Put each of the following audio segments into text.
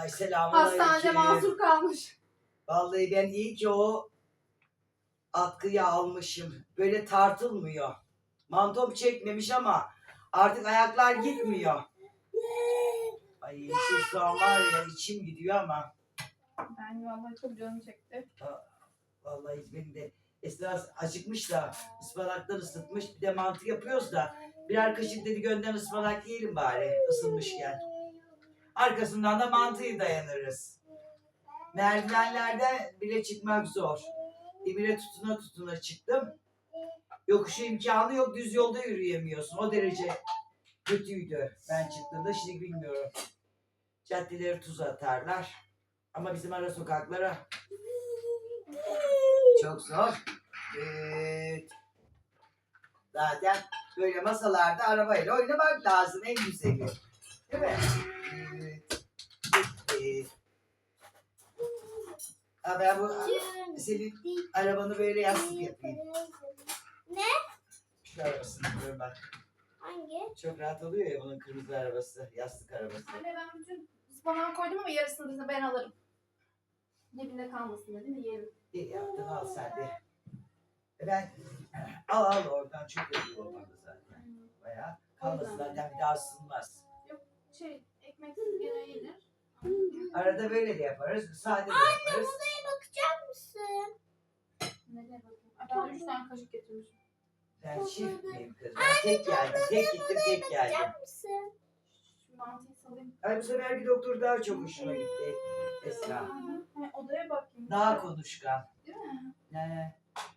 Ay selamun Hastanede mahsur kalmış. Vallahi ben iyi ki o atkıyı almışım. Böyle tartılmıyor. Mantom çekmemiş ama artık ayaklar gitmiyor. Ay yeşil soğan var ya içim gidiyor ama Ben vallahi çok canım çekti. vallahi benim de Esra acıkmış da ıspanaktan ısıtmış bir de mantı yapıyoruz da birer kaşık dedi gönden ıspanak yiyelim bari ısınmışken. Arkasından da mantıyı dayanırız. Merdivenlerde bile çıkmak zor. Emire tutuna tutuna çıktım. Yokuşu imkanı yok düz yolda yürüyemiyorsun. O derece kötüydü ben çıktığımda. Şimdi bilmiyorum. Caddeleri tuz atarlar. Ama bizim ara sokaklara çok zor. Evet. Zaten böyle masalarda arabayla oynamak lazım en güzeli. Değil mi? Ha ben bu senin arabanı böyle yastık yapayım. Şu arabasını diyorum bak. Hangi? Çok rahat oluyor ya bunun kırmızı arabası, yastık arabası. Anne ben bütün ıspanağı koydum ama yarısını da ben alırım. Dibinde kalmasın dedim de yerim. İyi yaptın al sen de. E Ben al al oradan çok iyi olmadı zaten. Bayağı kalmasın zaten bir daha ısınmaz. Şey ekmek gene yenir. Arada böyle de yaparız, sade de yaparız. Mısın? Nereye bakayım? Ay, ben üç tane kaşık getirmişim. Ben çift miyim kız? Ben tek geldim, tek gittim, tek geldim. Bakacak mısın? Şu mantıyı salayım. Ay bu seferki doktor daha çok hoşuma gitti Esra. Ha, odaya bakayım. Daha konuşkan. Değil mi? Ee,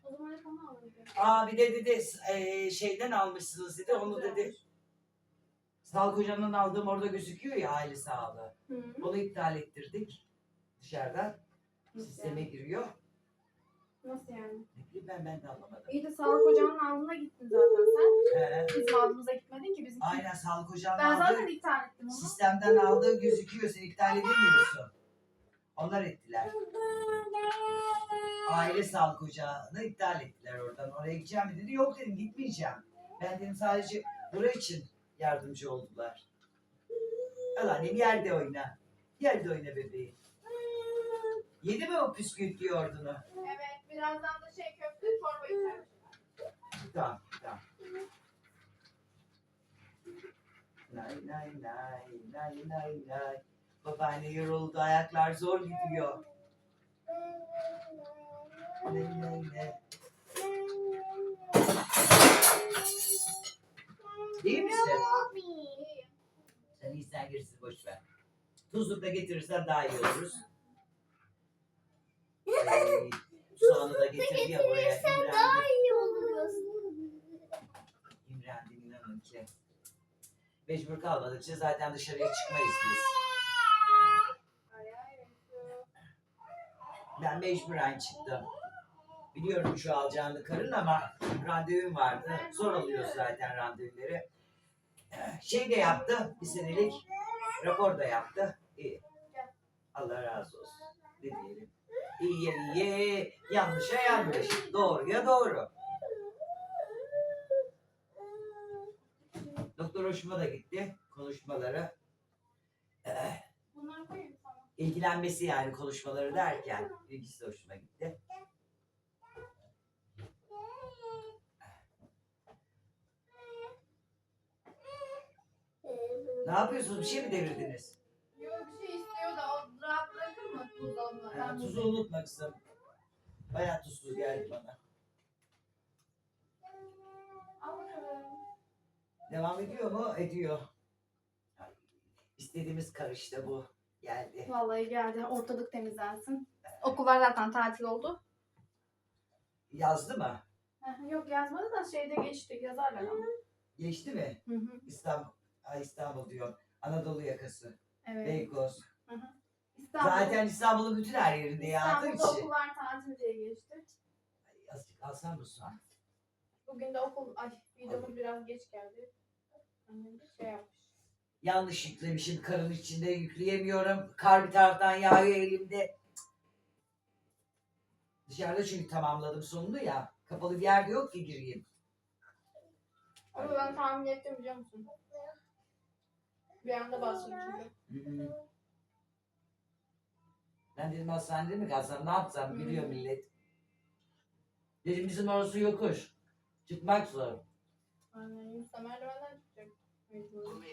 O zaman hep onu alayım. aa bir de dedi e, şeyden almışsınız dedi, onu dedi. Sağlık hocamdan aldığım orada gözüküyor ya aile sağlığı. Hı. Onu iptal ettirdik dışarıdan. Sisteme giriyor. Nasıl yani? Ne bileyim ben, ben de anlamadım. İyi de sağlık ocağının aldığına gittin zaten sen. Ee, Bizim aldığımıza gitmedin ki bizim. aynen sağlık hocamdan Ben aldığı zaten iptal ettim onu. sistemden aldığı gözüküyor. Sen iptal edemiyorsun. Onlar ettiler. Aile sağlık ocağını iptal ettiler oradan. Oraya gideceğim mi dedi. Yok dedim gitmeyeceğim. Ben dedim sadece buraya için yardımcı oldular. Al annem yerde oyna. Yerde oyna bebeğim. Yedi mi o püskürt yoğurdunu? Evet birazdan da şey köfte çorba içerim. Tamam, tamam. Nay nay nay, nay nay nay. Babaanne yoruldu, ayaklar zor gidiyor. Nay nay nay. Değil misin? Sen iyisen gerisi boş ver. Tuzluk da getirirsen daha iyi oluruz. Soğanı da getirdi ya buraya. İmrendi. İyi oluyorsun. İmrendim inanın ki. Mecbur kalmadıkça zaten dışarıya çıkmayız biz. Ben mecburen çıktım. Biliyorum şu alacağını karın ama randevum vardı. Zor oluyor zaten randevuları. Şey de yaptı bir senelik. Rapor da yaptı. İyi. Allah razı olsun. Ne diyelim. İyiye iyiye, yanlışa yanlış. Doğruya doğru. Doktor hoşuma da gitti konuşmaları. Sana. ilgilenmesi yani konuşmaları derken ilgisi de hoşuma gitti. Ne yapıyorsunuz? Bir şey mi devirdiniz? Yok bir şey istiyor da o rahat bırakır mı buzdolabına? Ha, Ben tuzu unutma kızım. Bayağı tuzsuz geldi bana. Al bakalım. Devam ediyor mu? Ediyor. İstediğimiz karıştı bu. Geldi. Vallahi geldi. Ortalık temizlensin. Okullar zaten tatil oldu. Yazdı mı? Heh, Yok yazmadı da şeyde geçti. Yazarlar ama. Geçti mi? Hı hı. İstanbul. Ay İstanbul diyor. Anadolu yakası. Evet. Beykoz. İstanbul. Zaten İstanbul'un bütün her yerinde yağdığı İstanbul'da için. okullar tatil diye geçti. Azıcık alsam mı soğan? Bugün de okul, ay videomuz biraz geç geldi. Annem de şey yapmış. Yanlış yüklemişim karın içinde yükleyemiyorum. Kar bir taraftan yağıyor elimde. Dışarıda çünkü tamamladım sonunu ya. Kapalı bir yerde yok ki gireyim. Ama ben tahmin ettim biliyor musun? Bir anda bastım çünkü. Hı hı. Ben dedim hastanede mi kalsam ne yapsam Hmm. biliyor millet. Dedim bizim orası yokuş. Çıkmak zor. Aynen Yunus'la merdivenden çıkacak. Mecbur.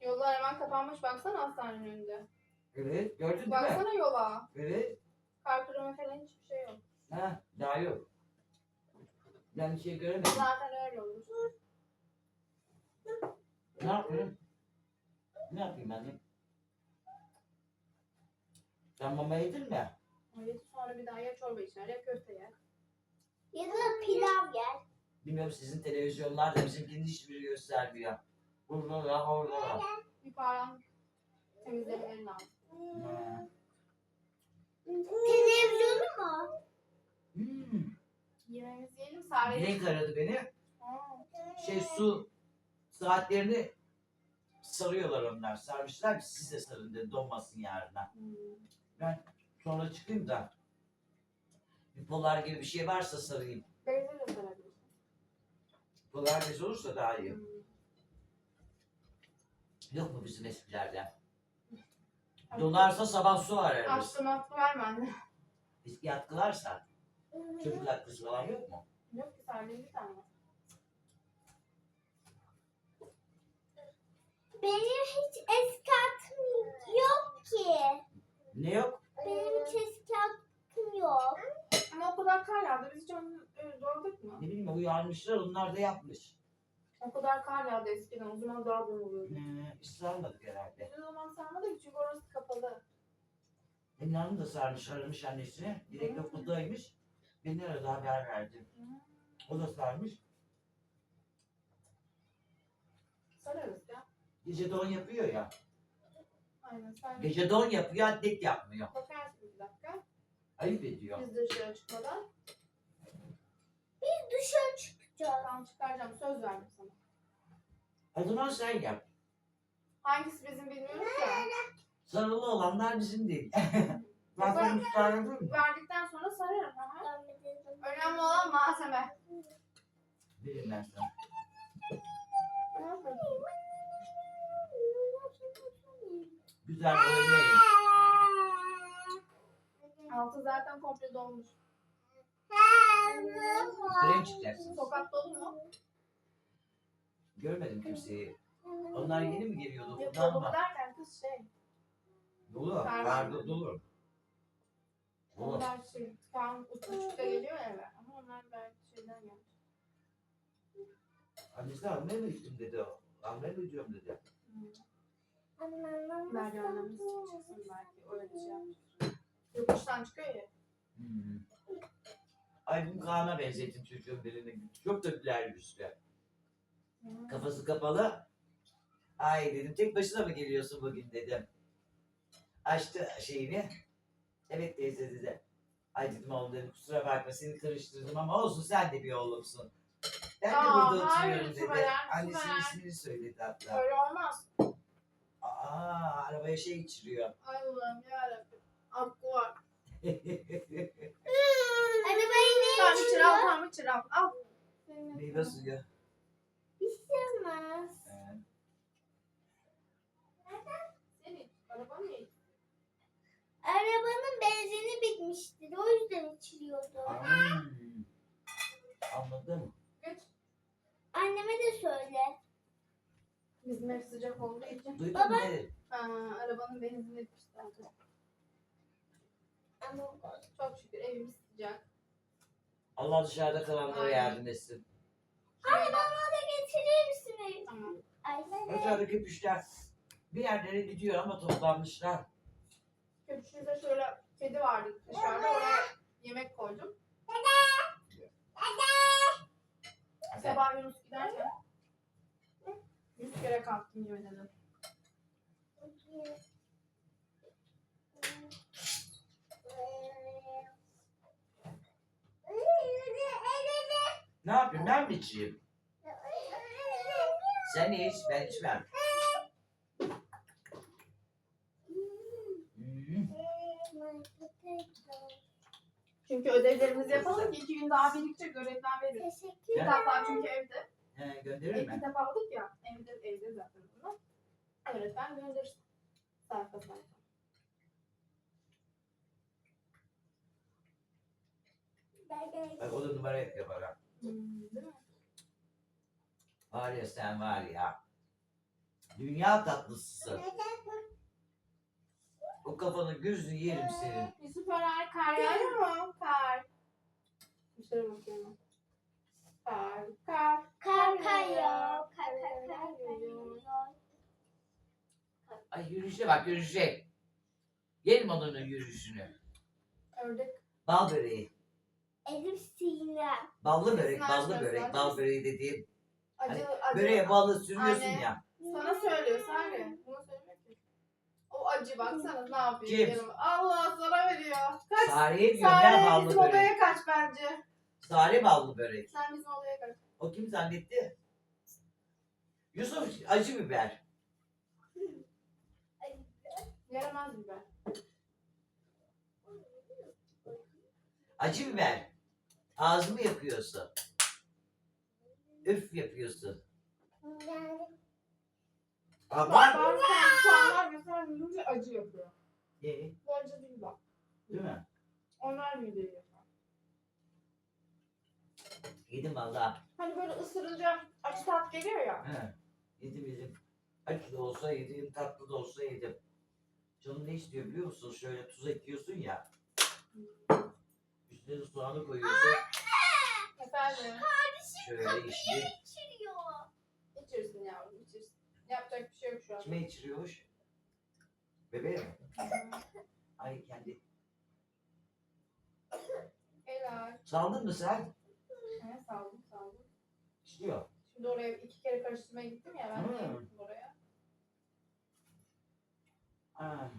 Yollar hemen kapanmış. Baksana hastanenin önünde. Evet gördün mü? Baksana yola. Evet. Kar kırımı falan hiçbir şey yok. Ha, daha yok. Ben bir şey göremedim. Zaten öyle olur. Ne yapayım? Ne yapayım annem? Sen mama yedin mi? Evet, sonra bir daha ya çorba içer ya köfte yer. Ya da pilav yer. Bilmiyorum sizin televizyonlar da bizimkinin hiçbiri göstermiyor. Burada da orada da. Yukarıdan temizlemeleri lazım. Ha. Televizyonu mu? Hmm. Yemeğimizi yiyelim. Sare Dilek aradı beni. Aa, Şey su saatlerini sarıyorlar onlar. Sarmışlar ki siz de sarın dedi donmasın yarına. hmm. Sonra çıkayım da bir polar gibi bir şey varsa sarayım. Beyza da sarabilirsin. Polar bez olursa daha iyi. Hmm. Yok mu bizim eskilerden? Donarsa sabah su ararız. Aşkım hakkı ver bende. Eski atkılarsa çocuk atkısı falan yok mu? Yok ki sadece bir tane. Benim hiç eski aklım yok ki. Ne yok? Benim hiç eski aklım yok. Ama o kadar kar yağdı. Biz hiç onu öyle doğradık mı? Ne bileyim uyarmışlar onlar da yapmış. O kadar kar yağdı eskiden. O zaman daha bol oluyordu. Ee, hiç sarmadık herhalde. Biz o zaman sarmadık çünkü orası kapalı. Benim hanım da sarmış aramış annesini. Direkt okuldaymış. Beni aradı haber verdi. O da sarmış. Sararız ya. Gece don yapıyor ya. Aynen sen Gece don yapıyor atlet yapmıyor. bakarsın bir dakika. Ayıp ediyor. Biz dışarı çıkmadan. Biz dışarı çıkacağız. Tamam çıkaracağım. Söz verdim sana. O zaman sen yap. Hangisi bizim bilmiyoruz ya. Sarılı olanlar bizim değil. ben sana müsaade edeyim mi? Verdikten sonra sararım. Dedim. Önemli olan malzeme. Verin ben sana. Güzel oynayın. Altı zaten komple dolmuş. Krem çıkacaksın. Sokak dolu mu? Görmedim kimseyi. Onlar yeni mi geliyordu Yok dolu mı? derken kız şey. Dolu. Vardı dolu. Dolu. Onlar şey. Tam uçuşta geliyor ya eve. Ama onlar belki şeyden gelmiş. Annesi almaya mı gittim dedi o. Almaya mı gidiyorum dedi. Merdivenlerimiz çıksın belki. Öyle şey yapmış. Yokuştan çıkıyor ya. Hmm. Ay bu Kaan'a benzettim çocuğun birini. Çok da güler yüzlü. Kafası kapalı. Ay dedim tek başına mı geliyorsun bugün dedim. Açtı şeyini. Evet teyze dedi. Ay dedim oğlum dedim kusura bakma seni karıştırdım ama olsun sen de bir oğlumsun. Ben de Aa, burada oturuyorum dedi. Annesinin ismini söyledi hatta. Öyle olmaz. Aa arabaya şey içiriyor. Ay Allah'ım yarabbim. Var. Arabayı ne Tamam içir al tamam içir al. Al. Meyve suyu. Senin araban ne? Arabanın benzini bitmiştir. O yüzden içiliyordu. Anladım. Geç. Anneme de söyle. Bizim ev sıcak olduğu için. Duydun Baba. mu ne dedi? Ha, arabanın benzini bitmişti. Ama Çok şükür evimiz sıcak. Allah dışarıda kalanlara Aynen. yardım etsin. Anne bana da getirir misin? Tamam. Ay. Dışarıda köpüşler bir yerlere gidiyor ama toplanmışlar. Köpüşümüzde şöyle kedi vardı dışarıda. Oraya yemek koydum. Sabah Yunus giderken yüz kere kalktım yemin ederim. Ne yapayım ben mi içeyim? Sen iç ben içmem. Çünkü ödevlerimizi yapalım ki iki gün daha birlikte öğretmen verir. Teşekkür Kitaplar çünkü evde. He, gönderir İlk mi? kitap aldık ya teyze zaten bunu. Öğretmen göndersin. Sayfa sayfa. Bak o da numara yapar ha. Hmm. Var ya sen var ya. Dünya tatlısısın. O kafanı gözünü yerim ee, senin. Yusuf Örer kar yağıyor mu? Kar. Dışarı şey bakıyorum. Kar, kar. Kar kayıyor. Ay yürüyüşe bak yürüyüşe. Yerim onun yürüyüşünü. Ördek. Bal böreği. Elif Sinem. Ballı börek, ballı börek, bal böreği dediğim. Acı, acı. Böreğe balı sürüyorsun Anne. ya. Sana söylüyor Sare. Buna söylemiyor ki. O acı baksana ne yapıyor. Kim? Allah sana veriyor. Kaç. Sare'ye diyorum ya Sare ballı bizim börek. odaya kaç bence. Sare ballı börek. Sen bizim odaya kaç. O kim zannetti? Yusuf acı biber. Yaramaz biber. Acı biber. Ağzımı yakıyorsun. Üf yapıyorsun. Ama Bazen insanlar mesela yiyince acı yapıyor. Ye, Bu acı değil bak. değil mi? Onlar mideyi yapıyor. Yedim valla. Hani böyle ısırınca acı tat geliyor ya. He, Yedim yedim. Acı da olsa yedim, tatlı da olsa yedim. Canım ne istiyor biliyor musun? Şöyle tuz ekliyorsun ya. Üstüne de soğanı koyuyorsun. Efendim. Şöyle işli. Çiriyor. İçirsin yavrum içirsin. Yapacak bir şey yok şu an. Kime içiriyormuş? Bebeğe mi? Ay kendi. Helal. Saldın mı sen? He saldım saldım. İstiyor. Şimdi oraya iki kere karıştırmaya gittim ya ben de Hmm. oraya. Ha.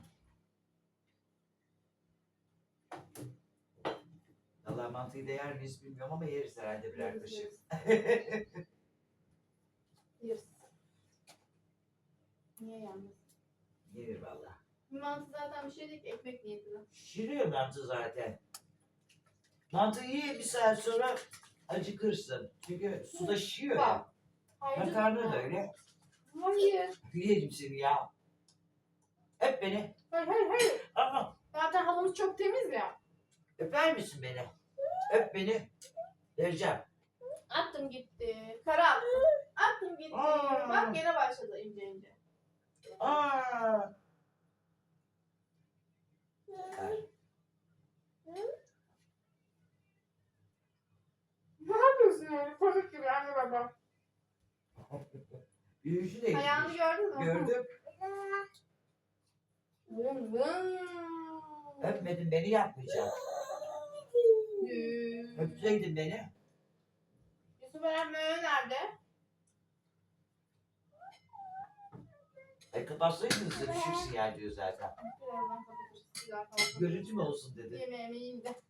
Allah mantıyı da yer miyiz bilmiyorum ama yeriz herhalde birer kaşık. yeriz. Niye yalnız? Yenir valla. Mantı zaten bir şey değil ki ekmek niyetine. Şişiriyor mantı zaten. Mantıyı ye bir saat sonra acıkırsın. Çünkü suda şişiyor ya. Makarna da öyle. Hayır. Yerim seni ya. Öp beni. Hayır hayır hayır. Aa, Zaten halımız çok temiz ya. öper misin beni? Öp beni. Vereceğim. Attım gitti. Kara attım. Attım gitti. Aa. Bak gene başladı ince ince. Aa. Ne yapıyorsun yani? Komik gibi anne baba. Yürüyüşü de Ayağını gördün mü? Gördüm. Öpmedin beni yapmayacağım. Öpseydin beni. Yusuf Eren Möğe nerede? E kapatsaydınız da düşük sinyal diyor zaten. Birazdan kapatırız. Görüntü mü olsun dedi. Yemeğimi yiyeyim de.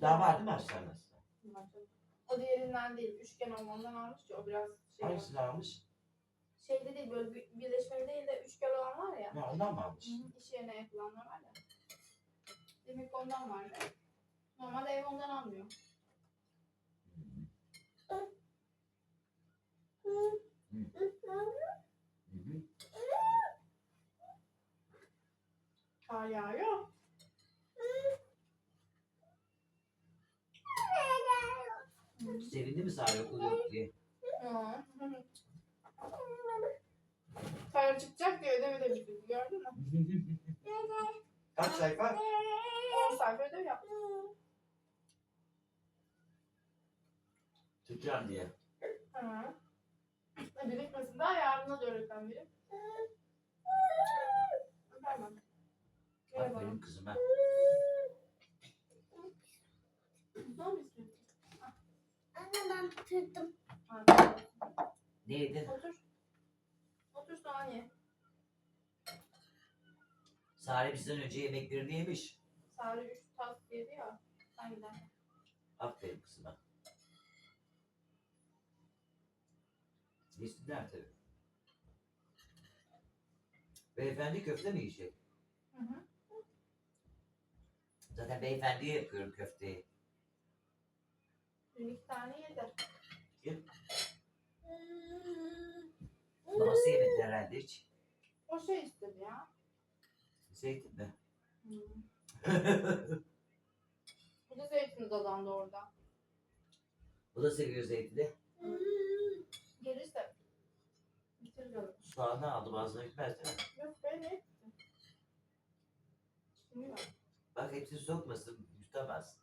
Daha var değil mi hastanesi? O diğerinden değil. Üçgen olmandan almış ya. O biraz şey. Hangisini almış? Şeyde değil böyle bir- birleşmeli değil de üçgen olan var ya. Ya ondan mı almış? Hı hı, İş yerine yapılanlar var ya. Demek ki ondan var. Normalde ev ondan almıyor. Hı hı. Kar yağıyor. Hı. Sevindi mi Sare okul yok diye? Hı. Kar çıkacak diye ödevi de bitirdi. Gördün mü? Kaç sayfa? 10 sayfa ödev yaptı. Tutacağım diye. Hı. Birikmesin daha yarına da öğretmen biri. Ver bana. Ver bana. Aferin kızıma. Ne mi istiyorsun? Anne ben tuttum. Ha, tamam. Ne yedin? Otur. Otur soğan ye. Sare bizden önce yemeklerini yemiş. Sare 3 tas yedi ya. Sen gider. Aferin kızıma. Yesinler tabii. Beyefendi köfte mi yiyecek? Hı hı. Zaten beyefendiye yapıyorum köfteyi. Dün iki tane yedi. Babası yemedi herhalde. hiç? O şey istedi ya. Zeytin mi? Hmm. Bu da zeytin dadandı orada. Bu da seviyor zeytini. Gelirse. Bitir canım. Soğanı aldı bazıları gitmez değil mi? Yok be ne? Bilmiyorum. Bak hepsini sokmasın. Yutamaz.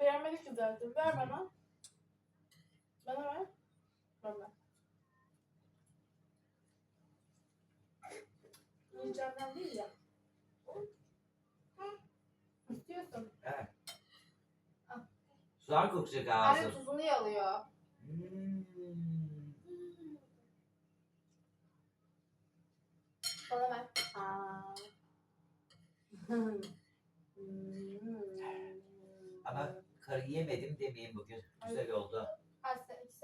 Beğenmedik ki zaten. Ver bana. Bana ver. Bana. Yiyeceğimden değil ya. İstiyorsun. Evet. Al. Soğan kokacak Anne ağzım. tuzunu yalıyor. Hmm. Bana ver. Aa. Hmm. Ama karı yemedim demeyin bugün. Güzel oldu.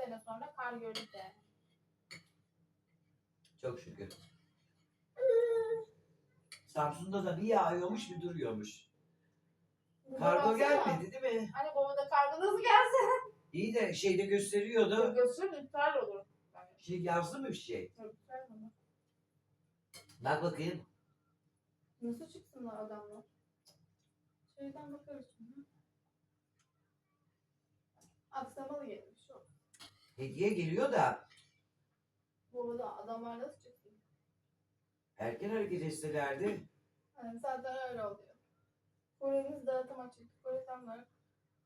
Sene sonra kar gördük de. Çok şükür. Samsun'da da bir yağıyormuş bir duruyormuş. Kargo gelmedi değil mi? Anne baba da kargo nasıl gelse? İyi de şeyde gösteriyordu. Götürür iptal olur. Şey yazdı mı bir şey? Bak bakayım. Nasıl çıksınlar adamlar? Şeyden bakarız şimdi. Aksamalı gelmiş o. Hediye geliyor da Bu da adamlar nasıl çıksın? erken hareket etselerdi. Yani zaten öyle oluyor. Kore'miz dağıtım açık. Kore zamları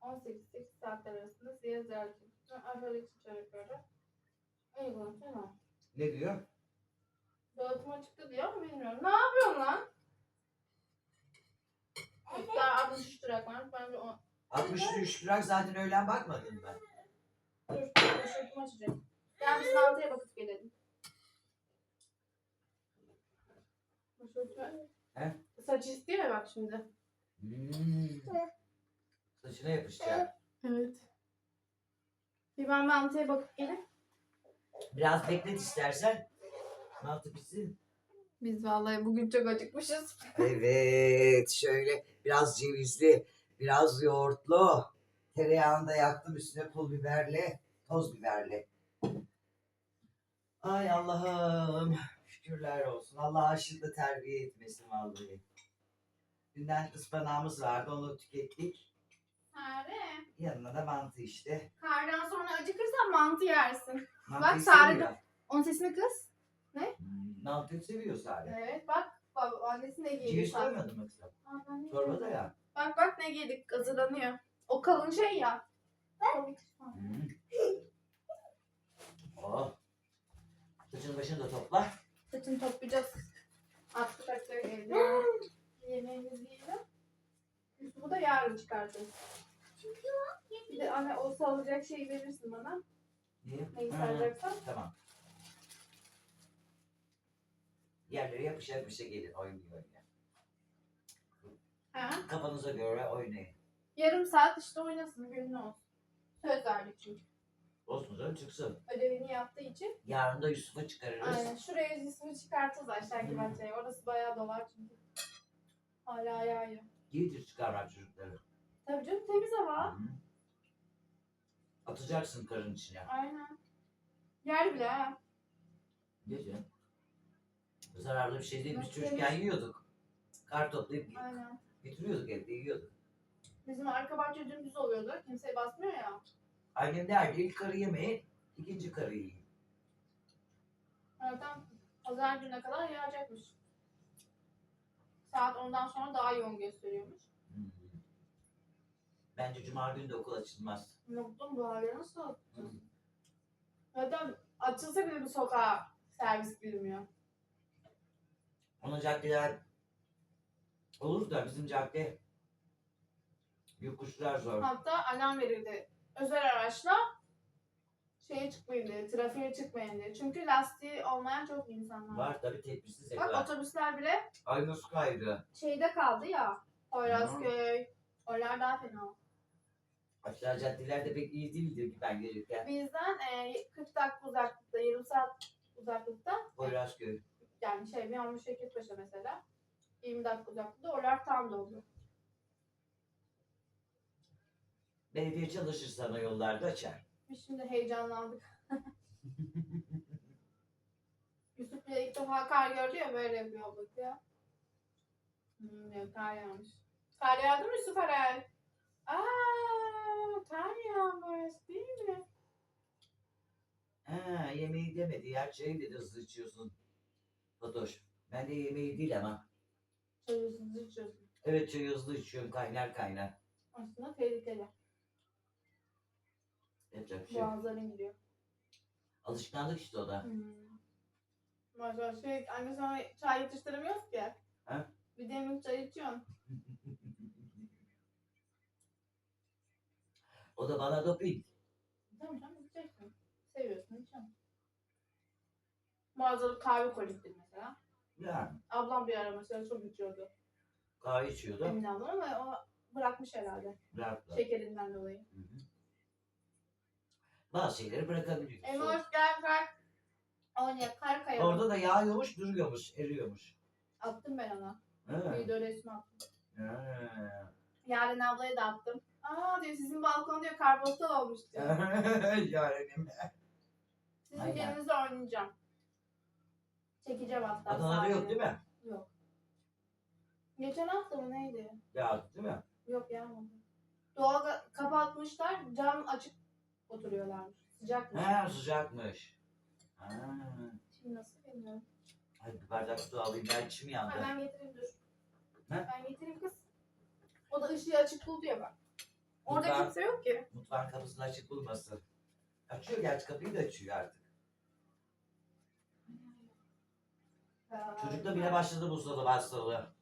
18-8 saatler arasında size ziyaret ediyor. Aşağıdaki seçenek göre. Uygun tamam. Ne diyor? Dağıtım açıktı diyor ama bilmiyorum. Ne yapıyorsun lan? Miktar 63 lira var. Bence o... 63 lira zaten öğlen bakmadın ben. Dur, açacağım. Gel biz mantıya bakıp gelelim. Başörtümü... He? Saç istiyor ya bak şimdi. Hmm. Saçına yapışacak. Evet. Bir ben mantıya bakıp geleyim. Biraz beklet istersen. Mantı pişsin. Biz vallahi bugün çok acıkmışız. Evet şöyle biraz cevizli, biraz yoğurtlu. Tereyağını da yaktım üstüne pul biberli, toz biberli. Ay Allah'ım şükürler olsun. Allah aşırı terbiye etmesin vallahi. Dünden ıspanağımız vardı onu tükettik. Sare. Yanına da mantı işte. Kardan sonra acıkırsan mantı yersin. Mantıyı Bak, Sare seviyor. Onun sesini kız. Hmm, Mantıyı seviyor Sare. Evet bak. Baba, annesi ne giydi? Ceviz bak. koymadın mı kızım? Aa, ben ne Çorbada ya. Bak bak ne giydik hazırlanıyor. O kalın şey ya. Hmm. Oh. Saçını başını da topla. Saçını toplayacağız. Atlı takları evde. Yemeğimizi yiyelim. Yusuf'u da yarın çıkartacağız. Bir de anne o salacak şeyi verirsin bana. Niye? Neyi saracaksan. Tamam. Yerlere yapışa yapışa gelin oynuyor oynuyor. Ha? Kafanıza göre oynayın. Yarım saat işte oynasın gönlü olsun. Söz verdik çünkü. Olsun canım çıksın. Ödevini yaptığı için. Yarın da Yusuf'u çıkarırız. Aynen. Şuraya ismini çıkartırız aşağıdaki bahçeye. Orası bayağı dolar çünkü. Hala yağıyor. Giydir çıkarmak çocukları. Tabii canım temiz hava. Hı. Atacaksın karın içine. Aynen. Yer bile ha. Gece. Zararlı bir şey değil. Biz Nasıl çocukken yiyorduk. Kar toplayıp Aynen. getiriyorduk evde yiyorduk. Bizim arka bahçe dümdüz oluyordu. Kimseye basmıyor ya. Annem derdi ilk karı yemeyin, ikinci karı yiyin. Zaten pazar gününe kadar yağacakmış. Saat 10'dan sonra daha yoğun gösteriyormuş. Hı. Bence cuma günü de okul açılmaz. Unuttum bu hali nasıl? Hı. Zaten açılsa bile bir sokağa servis girmiyor. Ona caddeler olur da bizim cadde yokuşlar zor. Hatta alarm verildi. Özel araçla şeye çıkmayın diye, trafiğe çıkmayın diye. Çünkü lastiği olmayan çok insan var. Var tabii tedbirsiz Bak evler. otobüsler bile Ay nasıl kaydı? şeyde kaldı ya. Poyrazköy. Oralar daha fena. Aşağı caddeler de pek iyi değildir ki ben gelirken. Bizden e, 40 dakika uzaklıkta, yarım saat uzaklıkta Poyrazköy. yani şey bir Yanlış Şekilpaşa mesela 20 dakika uzaklıkta oralar tam doldu. Belediye çalışır sana yollarda açar. Biz şimdi heyecanlandık. Yusuf Bir de ilk defa kar gördü ya böyle yapıyor bakıyor. Hmm, diyor, kar yağmış. Kar yağdı mı Süperel? Aa, kar yağmış değil mi? Ha, yemeği demedi ya çayı dedi hızlı içiyorsun. Fatoş. Ben de yemeği değil ama. Çayısız içiyorsun. Evet çayı hızlı içiyorum kaynar kaynar. Aslında tehlikeli. Yapacak bir şey. yok. Gidiyor. Alışkanlık işte o da. Hmm. Maşallah şey, anne sana çay yetiştiremiyoruz ki. Ha? Bir demlik çay içiyorsun. o da bana doping. Tamam canım içeceksin. Seviyorsun içiyorsun. Bazıları kahve koliktir mesela. Yani Ablam bir ara mesela çok içiyordu. kahve içiyordu. Emine ablam ama o bırakmış herhalde. Bıraktı. Şekerinden dolayı. Hı hı. Bazı şeyleri bırakabiliyorsun. Emoş kalk. Oynaya kar kayalım. Orada da yağıyormuş, duruyormuş, eriyormuş. Attım ben ona. Ha. Video resmi attım. Ha. Yaren ablaya da attım. Aa diyor sizin balkon diyor karbohtan olmuş diyor. Yarenim. Sizin Aynen. yerinizde oynayacağım. Çekeceğim hatta. Adana'da yok değil mi? Yok. Geçen hafta mı neydi? Ya değil mi? Yok yağmadı. Doğal kapatmışlar, cam açık oturuyorlarmış. Sıcakmış. Ha sıcakmış. Ha. Şimdi nasıl bilmiyorum. Hadi bir bardak su alayım ben içim Ha, yandı. ben getireyim dur. Ne? Ben getireyim kız. O da ışığı açık buldu ya bak. Orada Ben- kimse yok ki. Mutfağın kapısını açık bulmasın. Açıyor gerçi kapıyı da açıyor artık. Çocukta bile başladı buzdolabı hastalığı.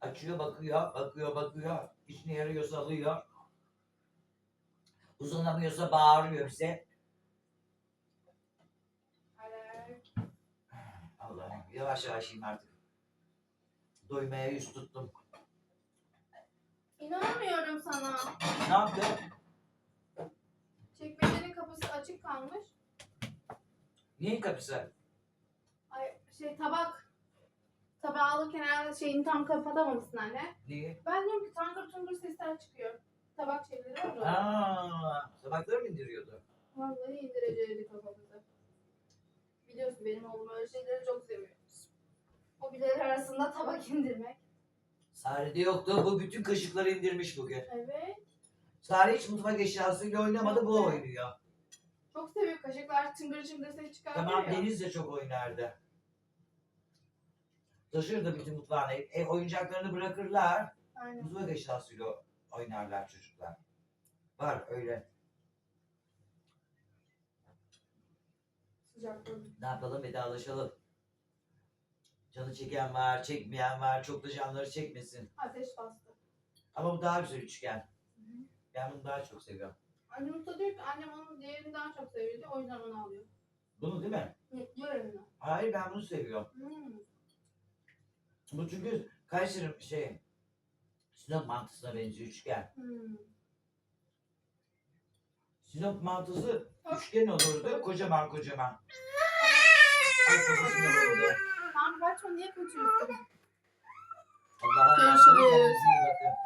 Açıyor bakıyor, bakıyor bakıyor. İşine yarıyorsa alıyor. Uzanamıyorsa bağırıyor bize. Allah'ım yavaş yavaş yiyeyim artık. Doymaya yüz tuttum. İnanamıyorum sana. Ne yaptın? Çekmecenin kapısı açık kalmış. Neyin kapısı? Ay şey tabak. Tabağı alırken herhalde şeyini tam kapatamamışsın anne. Neyi? Ben diyorum ki tangır tungur sesler çıkıyor. Tabak şeyleri var ya. Aa, tabakları mı indiriyordu? Vallahi indireceğiydi kafamızı. Biliyorsun benim oğlum öyle şeyleri çok seviyor. Hobileri arasında tabak indirmek. Sare'de yoktu. Bu bütün kaşıkları indirmiş bugün. Evet. Sare hiç mutfak eşyasıyla oynamadı. Bu oynuyor. Çok seviyor. Kaşıklar çıngır çıngır ses çıkartıyor Tamam ya. Deniz de çok oynardı. Taşırdı bütün mutfağına. E, oyuncaklarını bırakırlar. Aynen. Mutfak eşyasıyla oynarlar çocuklar. Var öyle. Sıcak böyle. Ne yapalım vedalaşalım. Canı çeken var, çekmeyen var. Çok da canları çekmesin. Ateş bastı. Ama bu daha güzel üçgen. Ben bunu daha çok seviyorum. Annem da diyor ki annem onun diğerini daha çok seviyordu. O yüzden onu alıyor. Bunu değil mi? Hı. Hayır ben bunu seviyorum. Hmm. Bu çünkü Kayseri şey Sinop mantısına benziyor üçgen. Hmm. Sinop mantısı üçgen olurdu. Kocaman kocaman. Ay. Tamam kaçma niye kaçıyorsun? Allah'a emanet olun. Görüşürüz. Kendinize iyi bakın.